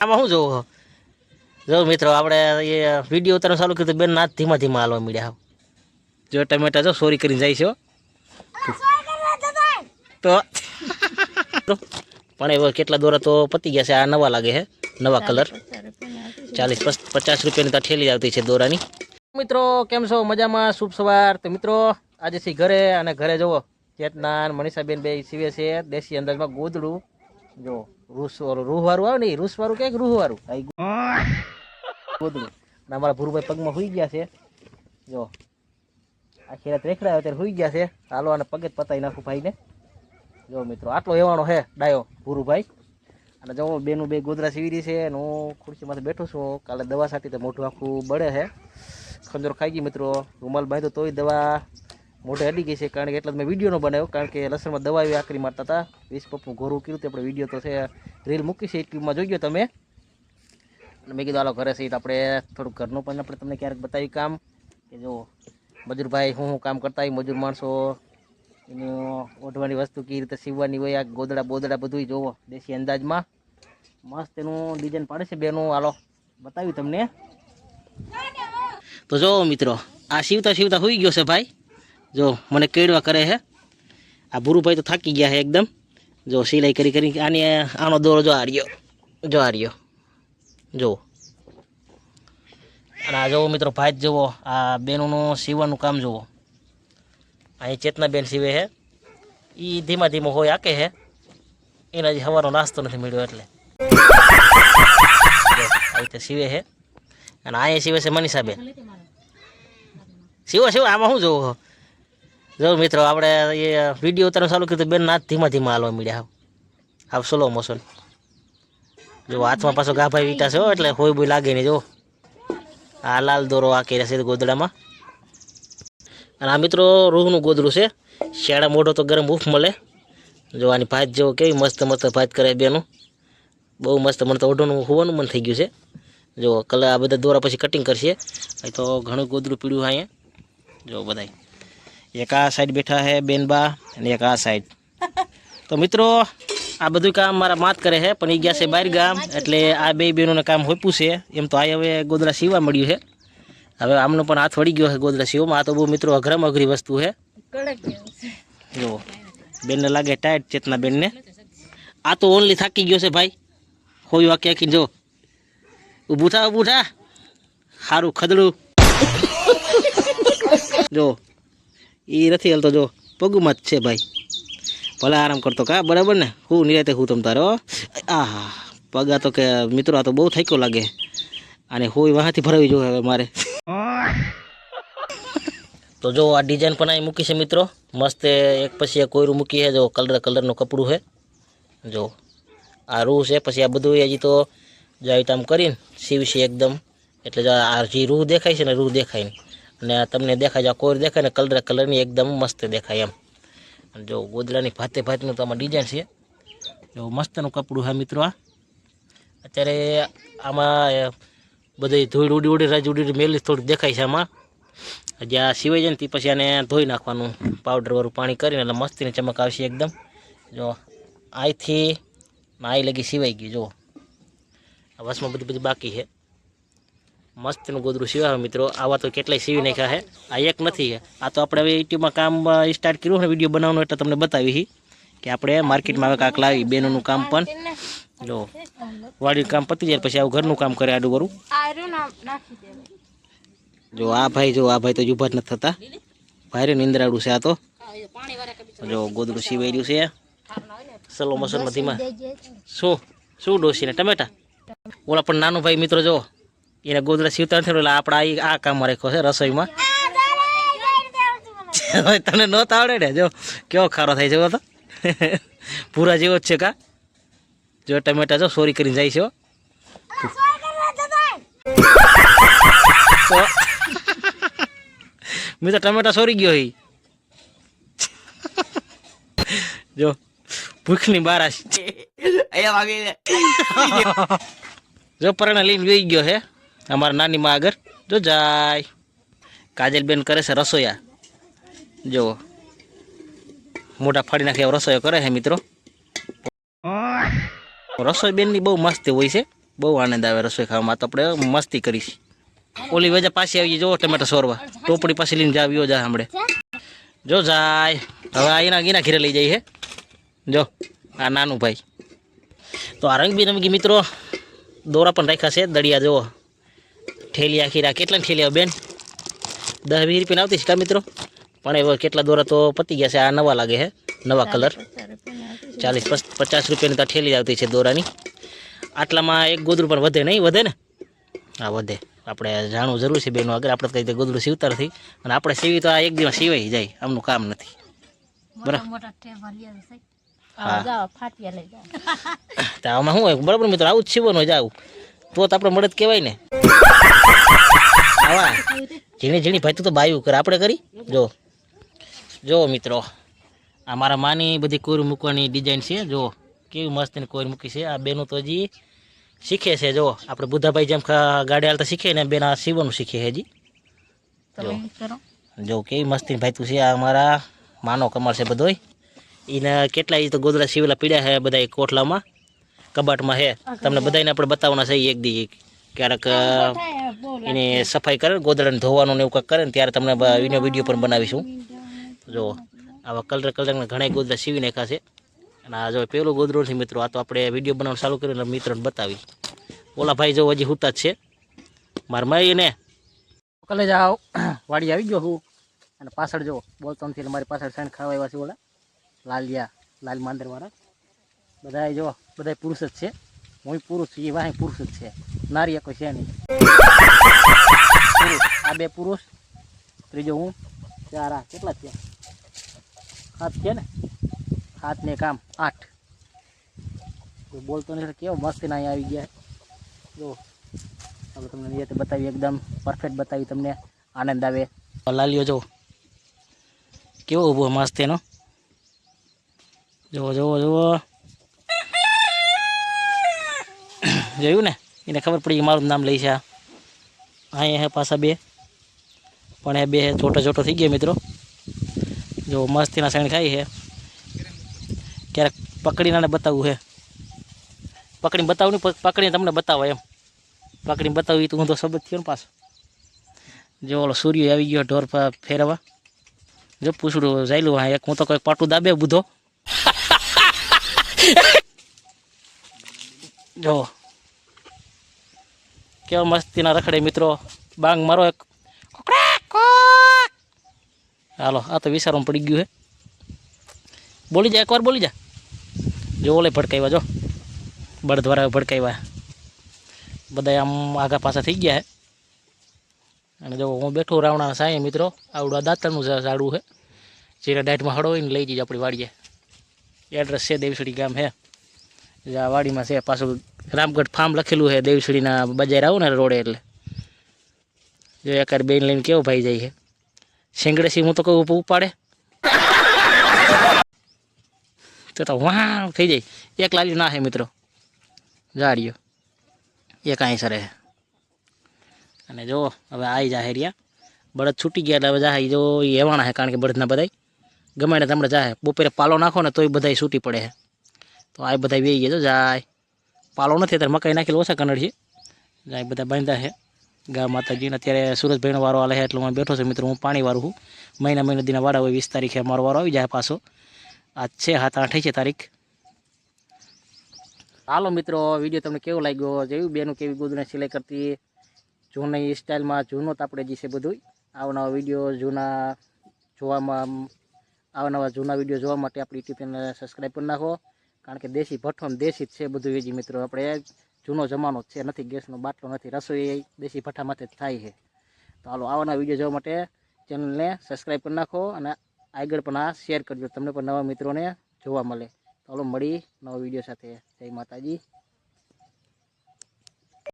આમાં શું જોવું જો મિત્રો, આપણે એ વીડિયો ઉતારવાનું ચાલુ કર્યું બેન નાથ ધીમા ધીમા હાલવા મળ્યા જો ટમેટા જો સોરી કરીને જાય છે તો પણ એવો કેટલા દોરા તો પતી ગયા છે, આ નવા લાગે છે, નવા કલર ચાલીસ પચાસ રૂપિયાની તો ઠેલી આવતી છે દોરાની. મિત્રો, કેમ છો? મજામાં? શુભ સવાર. તો મિત્રો, આજે છે ઘરે અને ઘરે જુઓ ચેતના મનીષાબેન બે સીવે છે, દેશી અંદાજમાં ગોદડું જો રૂસ વાળું રૂહ વાળું આવે ને રૂસ વાળું કે રૂહ વાળું ગોદડું. અને અમારા ભૂરુભાઈ પગમાં હોઈ ગયા છે. જો, આખી રાત રેખડા અત્યારે હોઈ ગયા છે. હાલો અને પગે જ પતાવી નાખું ભાઈને. જો મિત્રો, આટલો એવાણો હે ડાયો ભૂરુભાઈ. અને જો બેનું બે ગોદરા સીવી છે અને હું ખુરશીમાંથી બેઠો છું. કાલે દવા સાટી તો મોઢું આખું બળે છે ખંજોર ખાઈ ગઈ મિત્રો. રૂમાલ બાંધ્યો તોય દવા મોઢે અડી ગઈ છે, કારણ કે એટલે મેં વીડિયો ન બનાવ્યો, કારણ કે લસણમાં દવા એવી આકરી મારતા હતા. વીસ પપ્પું ઘોરું કર્યું આપણે વીડિયો તો છે, રીલ મૂકી છે યુટ્યુબમાં જોઈ ગયો તમે. મેં કીધું, હાલો, ઘરે છે તો આપણે થોડુંક ઘરનું પણ આપણે તમને ક્યારેક બતાવી કામ. કે જો, મજૂરભાઈ હું હું કામ કરતા હોય, મજૂર માણસો, એની ઓઢવાની વસ્તુ કેવી રીતે સીવવાની હોય, આ ગોદડા બોદડા બધું જોવો, દેશી અંદાજમાં. મસ્ત એનું ડિઝાઇન પાડે છે બેનું. હાલો, બતાવ્યું તમને. તો જો મિત્રો, આ સીવતા સીવતા હોઈ ગયો છે ભાઈ. જો મને કેડવા કરે છે આ ભૂરુભાઈ તો થાકી ગયા છે એકદમ. જો સિલાઈ કરી કરી આની આનો દોરો જો હાર્યો જો હાર્યો જો. અને આ જોવો મિત્રો ભાઈ જુઓ, આ બેનોનું સીવવાનું કામ જુઓ. અહીં ચેતના બેન સીવે છે એ ધીમા ધીમો હોય આકે છે એના હજી સવારનો નાસ્તો નથી મળ્યો એટલે. આવી રીતે સીવે છે અને અહીંયા સીવે છે મનીષાબેન. સીવો સીવો, આમાં શું જોવું જો મિત્રો, આપણે એ વીડિયો ઉતારવાનું ચાલુ કર્યું બેન નાથ ધીમા ધીમા હાલવા મળ્યા હાવ સ્લો મોશન જો હાથમાં પાછો ગાભાઈ વીટા છે એટલે હોય બોય લાગે નહીં, જો. આ લાલ દોરો આ કર્યા છે ગોદડામાં. અને આ મિત્રો, રૂહનું ગોદડું છે. શિયાળા મોઢો તો ગરમ ઉફ મળે. જો આની ભાત જેવો કેવી મસ્ત મસ્ત ભાત કરે બેનું. બહુ મસ્ત મને તો ઓઢોનું હોવાનું મન થઈ ગયું છે. જો કલર આ બધા દોરા પછી કટિંગ કરશે. તો ઘણું ગોદડું પીળ્યું અહીંયા. જો બધાય. એક આ સાઈડ બેઠા છે બેનબા અને એક આ સાઈડ તો મિત્રો, આ બધું કામ મારા માત કરે છે પણ એ ગયા છે બહાર ગામ, એટલે આ બે બહેનોને કામ હોપ્યું છે. એમ તો આ હવે ગોદરા સીવા મળ્યું છે. હવે આમનો પણ હાથ વળી ગયો છે ગોદરા સીવામાં આ તો બહુ મિત્રો અઘરામ અઘરી વસ્તુ છે. જો, બેનને લાગે ટાઈટ ચેતના બેનને. આ તો ઓનલી થાકી ગયો છે ભાઈ. હોય વાક્ય આખી, જો. ઊભું થા ઊભું થા. સારું ખદડું. જો એ નથી હાલતો જો, પગમાં જ છે ભાઈ. ભલે આરામ કરતો કા, બરાબર ને? હું નિરાતે હું તમ તારો આ પગા તો કે, મિત્રો, આ તો બહુ થાક્યો લાગે. અને હોય વાહાથી ભરાવી જોઈએ હવે મારે. તો જો, આ ડિઝાઇન પણ અહીં મૂકી છે મિત્રો. મસ્ત એક પછી એક કોયરું મૂકી છે, જો કલર કલરનું કપડું છે. જો, આ રૂ છે, પછી આ બધું હજી તો જો આઈટમ કરીને સીવશે એકદમ. એટલે આ જે રૂ દેખાય છે ને, રૂ દેખાય નહીં અને તમને દેખાય છે કોર દેખાય ને કલર કલરની એકદમ મસ્ત દેખાય એમ. અને જો ગોદડાની ભાતે ભાતનું તો આમાં ડિઝાઇન છે. જો મસ્તનું કપડું હા મિત્રો આ. અત્યારે આમાં બધી ધૂળ ઉડી ઉડી, રાજ ઉડી મેલી, થોડીક દેખાય છે આમાં. હજી આ સિવાય જાય ને તે પછી આને ધોઈ નાખવાનું પાવડરવાળું પાણી કરીને, એટલે મસ્તીની ચમક આવશે એકદમ. જો અહીંથી આઈ લગી સિવાય ગયું જો. વસમાં બધી બધી બાકી છે. મસ્તનું ગોદરું સિવાય મિત્રો આવા તો કેટલાય સીવી નાખ્યા છે આ એક નથી આ તો આપણે હવે યુટ્યુબમાં કામ સ્ટાર્ટ કર્યું ને વીડિયો બનાવવાનું એટલે તમને બતાવી છે કે આપણે માર્કેટમાં હવે કાંક લાવી બેનોનું કામ પણ જો વાડી કામ પતી જાય પછી આવું ઘરનું કામ કરે આડું કરું જો આ ભાઈ જો આ ભાઈ તો ઊભા જ નથી થતા ભાઈ નિંદ્રાડું છે આ તો જો ગોદરું સીવાઈ રહ્યું છે સલો મસલમાં ધીમા શું શું ડોસીને ટમેટા ઓલા પણ નાનો ભાઈ મિત્રો જો એને ગોદડા સીવતા નથી એટલે આપણે આ કામ કામમાં રાખ્યો છે રસોઈમાં. તને ન આવડે ને? જો કેવો ખારો થાય છે તો. પૂરા જેવો જ છે કા? જો ટમેટા જો સોરી કરીને જાય છે હો. તો મેં તો ટમેટા સોરી ગયો હી. જો ભૂખની બારાશ જો પરણે લઈને જોઈ ગયો છે. અમારા નાની માં આગળ. જો જાય. કાજલબેન કરે છે રસોયા. જો. મોટા ફાડી નાખે એવો કરે છે મિત્રો. રસોઈ બેનની બહુ મસ્તી હોય છે. બહુ આનંદ આવે રસોઈ ખાવામાં. તો આપણે મસ્તી કરીશ. ઓલી વેજા પાસે આવી જો, ટમેટા સોરવા. ટોપડી પાછી લઈને જાવ્યો જા હમણે જો જાય. હવે એના એના ઘરે લઈ જાય હે જો, આ નાનું ભાઈ. તો આ રંગબેરંગી મિત્રો, દોરા પણ રાખ્યા છે. દળિયા જુઓ ઠેલી આખી રા કેટલા ઠેલિયા બેન? દસ વીસ રૂપિયા આવતી છે કા મિત્રો? પણ એવા કેટલા દોરા તો પતી ગયા છે. આ નવા લાગે છે નવા કલર. ચાલીસ પચ- પચાસ રૂપિયાની તો ઠેલી આવતી છે દોરાની. આટલામાં એક ગોદરું પણ વધે નહીં વધે ને? હા વધે. આપણે જાણવું જરૂર છે બેનું આગળ. આપણે કઈ રીતે ગોદરું સીવતા નથી. અને આપણે સીવી તો આ એક દિવસ સીવાઈ જાય. આમનું કામ નથી. બરાબર? હા. તો આમાં શું હોય? બરાબર મિત્રો આવું જ સીવવાનું જ આવું તો તો આપણે મળદ કહેવાય ને. આવા ઝીણી ઝીણી ભાઈ તું તો બાયું કર. આપણે કરી? જો. જો મિત્રો આ મારા માની બધી કોર મૂકવાની ડિઝાઇન છે. જો કેવી મસ્ત કોર મૂકી છે. આ બેનું તો હજી શીખે છે. જો આપણે બુદ્ધાભાઈ જેમ ગાડી હાલતા શીખે ને બેન આ સીવવાનું શીખે હજી. જો. જો કેવી મસ્તી ભાઈ તું છે આ મારા માનો કમર છે બધોય. એને કેટલા તો ગોદડા સીવેલા પીડ્યા છે બધા કોટલામાં. કબાટમાં છે. તમને બધાને આપણે બતાવવાના છે એક દી ક્યારેક એને એની સફાઈ કરે ગોદડાને ધોવાનું ને એવું કંઈક કરે ને ત્યારે તમને એનો વીડિયો પણ બનાવીશું. જો આવા કલર કલરના ઘણા ગોદડા સીવી નાખ્યા છે. અને આ જો પેલું ગોદડું નથી મિત્રો આ તો આપણે વીડિયો બનાવવાનું ચાલુ કરીને મિત્રોને બતાવી. ઓલા ભાઈ જો હજી હુતા જ છે. મારા માઈ ને. કલે જાઓ વાડી આવી ગયો હું. અને પાછળ જો બોલતો નથી એટલે મારી પાછળ સાઈડ ખાવા આવ્યા છે ઓલા. લાલિયા લાલ માંદરવાળા. બધા જો બધા પુરુષ જ છે. હું પુરુષ છું એ વાહી પુરુષ જ છે. નારી કોઈ છે નહીં. આ બે પુરુષ. ત્રીજો હું. ચાર આ કેટલા થયા? સાત છે ને? સાત ને કામ આઠ. કોઈ બોલતો નથી, કેવો મસ્ત ના આવી ગયા. જો હવે તમને નિયતે બતાવી, એકદમ પરફેક્ટ બતાવી તમને. આનંદ આવે. લાલીઓ જો કેવો ઊભો, મસ્ત એનો. જુઓ જુઓ જુઓ. જોયું ને? એને ખબર પડી મારું નામ લઈ છે અહીંયા હે પાછા બે. પણ એ બે છોટો છોટો થઈ ગયા મિત્રો. જો મસ્તીના સણ ખાઈ છે ક્યારેક પકડીને બતાવવું છે પકડીને બતાવું નહીં પકડીને તમને બતાવો એમ. પકડીને બતાવું તો હું તો સબત થયો ને પાછો. જો ઓલો સૂર્ય આવી ગયો ઢોર ફેરવા જો પૂછડું જાયલું હા, એક હું તો કોઈ પાટું દાબે બુધો. જો કેવા મસ્તીના રખડે મિત્રો. બાંગ મારો એક. હાલો, આ તો વિચારવામાં પડી ગયું હે. બોલી જા, એકવાર બોલી જા. જો ઓલે ભડકાવ્યા જો. બળદ દ્વારા ભડકાવ્યા બધા આમ આગા પાછા થઈ ગયા હે. અને જો હું બેઠું રાવણાના સાંઈ મિત્રો, આવડું આ ઝા- ઝાડું છે જીરા ડાયટમાં હળવીને લઈ જઈએ આપણી વાડીએ. એડ્રેસ છે દેવસડી ગામ જે આ વાડીમાં છે પાછું રામગઢ ફાર્મ લખેલું છે દેવસડીના બજાર આવું ને રોડે એટલે. જો એકાદ બેન લઈને કેવો ભાઈ જાય છે? શેંગડેસી હું તો કહું ઊભું ઉપાડે. તો તો વાહ, થઈ જાય. એક લાલ્યું ના છે મિત્રો. જાડ્યો એક અહીં સરે. છે અને જો, હવે આવી જાય રહ્યા. બળદ છૂટી ગયા એટલે હવે જાય જો એ એવાણા છે કારણ કે બળદના બધાય. ગમે ને તમને જાય બપોરે પાલો નાખો ને તોય બધાય છૂટી પડે છે. તો આ બધા વેઈ ગયા જો, જાય. પાલો નથી અત્યારે મકાઈ નાખેલું ઓછા કનડ છે. જાય બધા બાંધ્યા છે. ગા માતાજીને અત્યારે સુરજભાઈનો વારો આલે છે, એટલે હું બેઠો છું મિત્રો, હું પાણી વાળું છું. મહિના મહિના દિના વાળા હોય, વીસ તારીખે મારો વારો આવી જાય પાછો. આજ છે, સાત આઠ છે તારીખ. હાલો મિત્રો, વીડિયો તમને કેવો લાગ્યો? જોયું બેનું કેવી ગોદને સિલાઈ કરતી, જૂની સ્ટાઇલમાં, જૂનો તો આપણે જે છે બધું આવનવા વીડિયો, જૂના જોવામાં આવનવા જૂના વીડિયો જોવા માટે આપણી યુટ્યુબ ચેનલ સબસ્ક્રાઈબ કરી નાખો. કારણ કે દેશી ભઠ્ઠો દેશી જ છે બધું વેજી મિત્રો. આપણે જૂનો જમાનો છે, નથી ગેસનો બાટલો, નથી રસોઈ દેશી ભઠ્ઠામાંથી જ થાય છે. તો હાલો આવાના વીડિયો જોવા માટે ચેનલને સબસ્ક્રાઈબ કરી નાખો અને આગળ પણ આ શેર કરજો, તમને પણ નવા મિત્રોને જોવા મળે. તો હાલો મળી નવા વીડિયો સાથે. જય માતાજી.